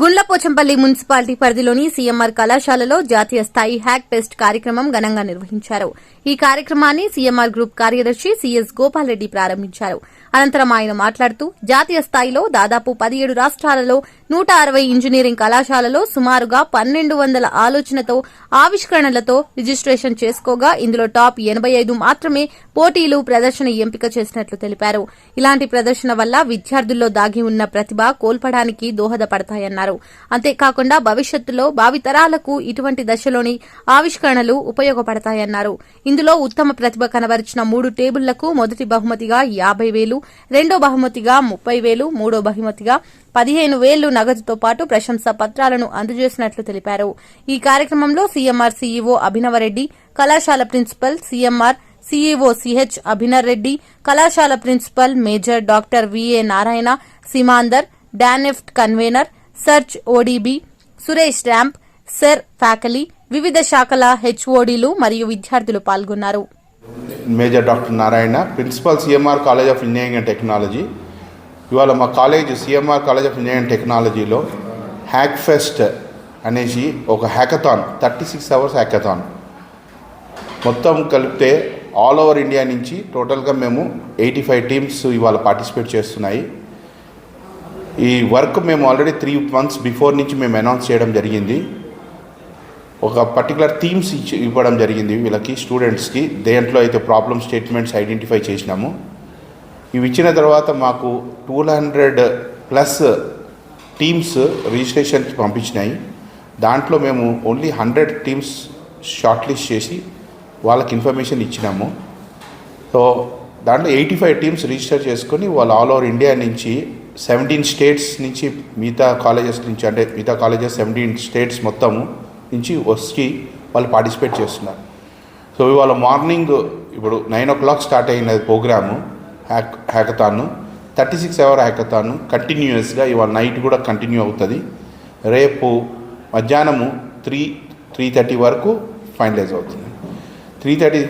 Gundlapochampally municipality పరిధిలోని CMR కళాశాలలో జాతీయ స్థాయి హ్యాక్ ఫెస్ట్ కార్యక్రమం ఘనంగా నిర్వహించారు. ఈ కార్యక్రమాన్ని సీఎంఆర్ గ్రూప్ కార్యదర్శి సీఎస్ గోపాల్ రెడ్డి ప్రారంభించారు. అనంతరం ఆయన మాట్లాడుతూ జాతీయ స్థాయిలో దాదాపు పదిహేడు రాష్ట్రాలలో నూట అరవై ఇంజనీరింగ్ కళాశాలలో సుమారుగా పన్నెండు వందల ఆలోచనతో ఆవిష్కరణలతో రిజిస్ట్రేషన్ చేసుకోగా ఇందులో టాప్ ఎనబై ఐదు మాత్రమే పోటీలు ప్రదర్శన ఎంపిక చేసినట్లు తెలిపారు. ఇలాంటి ప్రదర్శన వల్ల విద్యార్థుల్లో దాగి ఉన్న ప్రతిభ కోల్పడానికి దోహదపడతాయన్నారు. అంతేకాకుండా భవిష్యత్తులో భావితరాలకు ఇటువంటి దశలోని ఆవిష్కరణలు ఉపయోగపడతాయన్నారు. ఇందులో ఉత్తమ ప్రతిభ కనబరిచిన మూడు టేబుళ్ళకు మొదటి బహుమతిగా యాభై వేలు రెండో బహుమతిగా ముప్పై వేలు మూడో బహుమతిగా పదిహేను వేలు నగదుతో పాటు ప్రశంసా పత్రాలను అందజేసినట్లు తెలిపారు. ఈ కార్యక్రమంలో సీఎంఆర్ సీఈఓ అభినవరెడ్డి కళాశాల principal CMR CEO CH Abhinav Reddy కళాశాల principal major doctor VA Narayana సిమాందర్ డానెఫ్ట్ కన్వీనర్ సర్చ్ ఓడీబీ సురేష్ ర్యాంప్ సర్ ఫ్యాకలీ వివిధ శాఖల హెచ్ఓడీలు మరియు విద్యార్థులు పాల్గొన్నారు. Major doctor Narayana principal CMR college of engineering and technology. ఇవాళ మా college CMR college of engineering and టెక్నాలజీలో హ్యాక్ ఫెస్ట్ అనేసి ఒక hackathon thirty six hours hackathon. మొత్తం కలిపితే ఆల్ ఓవర్ ఇండియా నుంచి టోటల్గా మేము ఎయిటీ ఫైవ్ టీమ్స్ ఇవాళ పార్టిసిపేట్ చేస్తున్నాయి. ఈ వర్క్ మేము ఆల్రెడీ త్రీ మంత్స్ బిఫోర్ నుంచి మేము అనౌన్స్ చేయడం జరిగింది. ఒక పర్టికులర్ థీమ్స్ ఇచ్చి ఇవ్వడం జరిగింది వీళ్ళకి స్టూడెంట్స్కి దేంట్లో అయితే ప్రాబ్లమ్ స్టేట్మెంట్స్ ఐడెంటిఫై చేసినాము. ఇవి ఇచ్చిన తర్వాత మాకు టూ హండ్రెడ్ ప్లస్ టీమ్స్ రిజిస్ట్రేషన్కి పంపించినాయి. దాంట్లో మేము only hundred teams short list చేసి వాళ్ళకి ఇన్ఫర్మేషన్ ఇచ్చినాము. సో దాంట్లో ఎయిటీ ఫైవ్ టీమ్స్ రిజిస్టర్ చేసుకొని వాళ్ళు ఆల్ ఓవర్ ఇండియా నుంచి సెవెంటీన్ స్టేట్స్ నుంచి మిగతా కాలేజెస్ నుంచి అంటే మిగతా కాలేజెస్ సెవెంటీన్ స్టేట్స్ మొత్తము నుంచి వచ్చి వాళ్ళు పార్టిసిపేట్ చేస్తున్నారు. సో ఇవాళ మార్నింగ్ ఇప్పుడు నైన్ ఓ క్లాక్ స్టార్ట్ అయిన programme hack hackathon thirty six hour hackathon కంటిన్యూస్గా ఇవాళ నైట్ కూడా కంటిన్యూ అవుతుంది. రేపు మధ్యాహ్నము త్రీ త్రీ థర్టీ వరకు ఫైనలైజ్ అవుతుంది. త్రీ థర్టీ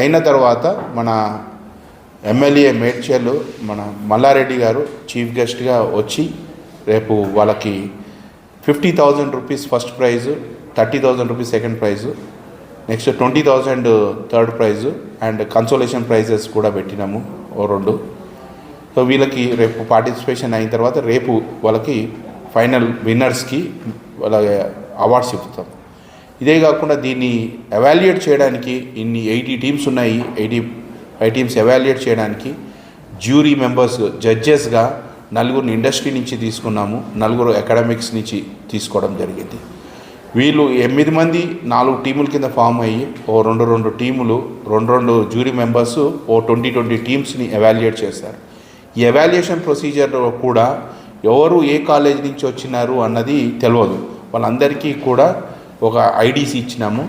అయిన తర్వాత మన ఎమ్మెల్యే మేడ్చర్లు మన మల్లారెడ్డి గారు చీఫ్ గెస్ట్గా వచ్చి రేపు వాళ్ళకి fifty thousand rupees first prize thirty thousand rupees second prize next twenty thousand third prize and consolation prizes కూడా పెట్టినాము ఓ రెండు. సో వీళ్ళకి రేపు పార్టిసిపేషన్ అయిన తర్వాత రేపు వాళ్ళకి ఫైనల్ విన్నర్స్కి వాళ్ళ అవార్డ్స్ ఇస్తాం ఇదే కాకుండా దీన్ని ఎవాల్యుయేట్ చేయడానికి ఇన్ని ఎయిటీ టీమ్స్ ఉన్నాయి ఎయిటీ ఫైవ్ టీమ్స్ ఎవాల్యుయేట్ చేయడానికి జ్యూరీ మెంబర్స్ జడ్జెస్గా నలుగురిని ఇండస్ట్రీ నుంచి తీసుకున్నాము నలుగురు అకాడమిక్స్ నుంచి తీసుకోవడం జరిగింది. వీళ్ళు ఎనిమిది మంది నాలుగు టీముల కింద ఫామ్ అయ్యి ఓ రెండు రెండు టీములు రెండు రెండు జ్యూరీ మెంబర్స్ ఓ ట్వంటీ ట్వంటీ టీమ్స్ని ఎవాల్యుయేట్ చేస్తారు ఈ ఎవాల్యుయేషన్ ప్రొసీజర్లో కూడా ఎవరు ఏ కాలేజ్ నుంచి వచ్చినారు అన్నది తెలియదు వాళ్ళందరికీ కూడా ఒక ఐడీస్ ఇచ్చినాము.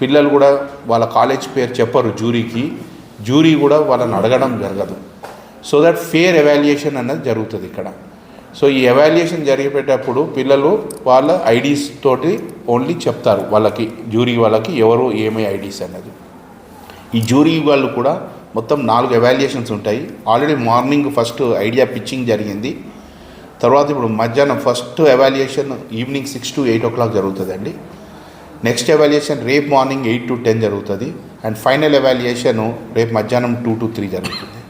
పిల్లలు కూడా వాళ్ళ కాలేజ్ పేరు చెప్పరు జ్యూరీకి. జ్యూరీ కూడా వాళ్ళని అడగడం జరగదు. సో దట్ ఫేర్ ఎవాల్యుయేషన్ అన్నది జరుగుతుంది ఇక్కడ. సో ఈ ఎవాల్యుయేషన్ జరిగేటప్పుడు పిల్లలు వాళ్ళ ఐడీస్ తోటి ఓన్లీ చెప్తారు వాళ్ళకి జ్యూరీ వాళ్ళకి ఎవరు ఏమై ఐడీస్ అనేది. ఈ జ్యూరీ వాళ్ళు కూడా మొత్తం నాలుగు ఎవాల్యుయేషన్స్ ఉంటాయి. Already morning first idea pitching జరిగింది. తర్వాత ఇప్పుడు మధ్యాహ్నం first evaluation evening six to eight o'clock జరుగుతుందండి. నెక్స్ట్ ఎవాల్యుయేషన్ రేపు మార్నింగ్ ఎయిట్ టు టెన్ జరుగుతుంది. అండ్ ఫైనల్ ఎవాల్యుయేషన్ రేపు మధ్యాహ్నం టూ టు త్రీ జరుగుతుంది.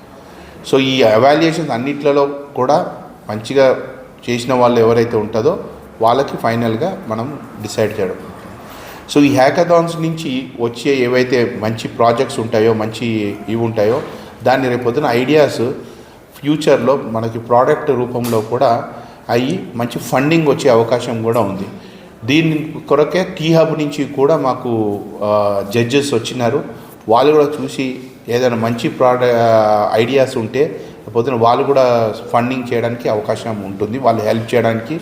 సో ఈ ఎవాల్యుయేషన్స్ అన్నిట్లలో కూడా మంచిగా చేసిన వాళ్ళు ఎవరైతే ఉంటుందో వాళ్ళకి ఫైనల్గా మనం డిసైడ్ చేయడం. సో ఈ హ్యాకథాన్స్ నుంచి వచ్చే ఏవైతే మంచి ప్రాజెక్ట్స్ ఉంటాయో మంచి ఇవి ఉంటాయో దాన్ని రేపొద్దున ఐడియాస్ ఫ్యూచర్లో మనకి ప్రోడక్ట్ రూపంలో కూడా అయ్యి మంచి ఫండింగ్ వచ్చే అవకాశం కూడా ఉంది. దీని కొరకే టీ హబ్ నుంచి కూడా మాకు జడ్జెస్ వచ్చినారు. వాళ్ళు కూడా చూసి ఏదైనా మంచి ప్రోడ ఐడియాస్ ఉంటే పొద్దున వాళ్ళు కూడా ఫండింగ్ చేయడానికి అవకాశం ఉంటుంది. వాళ్ళు హెల్ప్ చేయడానికి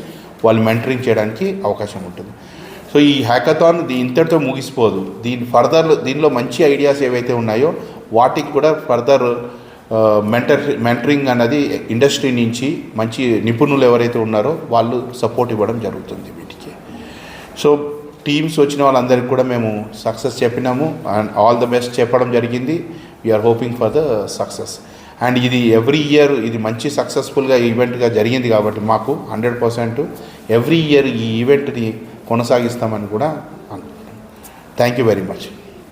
వాళ్ళు మెంటరింగ్ చేయడానికి అవకాశం ఉంటుంది. సో ఈ హ్యాకథాన్ దీ ఇంతటితో ముగిసిపోదు. దీని ఫర్దర్ దీనిలో మంచి ఐడియాస్ ఏవైతే ఉన్నాయో వాటికి కూడా ఫర్దర్ మెంటర్ మెంటరింగ్ అన్నది ఇండస్ట్రీ నుంచి మంచి నిపుణులు ఎవరైతే ఉన్నారో వాళ్ళు సపోర్ట్ ఇవ్వడం జరుగుతుంది వీటికి. సో టీమ్స్ వచ్చిన వాళ్ళందరికీ కూడా మేము సక్సెస్ చెప్పినాము. అండ్ ఆల్ ద బెస్ట్ చెప్పడం జరిగింది. We're hoping for the success and ఇది ఎవ్రీ ఇయర్ ఇది మంచి సక్సెస్ఫుల్గా ఈవెంట్గా జరిగింది కాబట్టి మాకు హండ్రెడ్ పర్సెంట్ ఎవ్రీ ఇయర్ ఈ ఈవెంట్ని కొనసాగిస్తామని కూడా అనుకుంటున్నాం. Thank you very much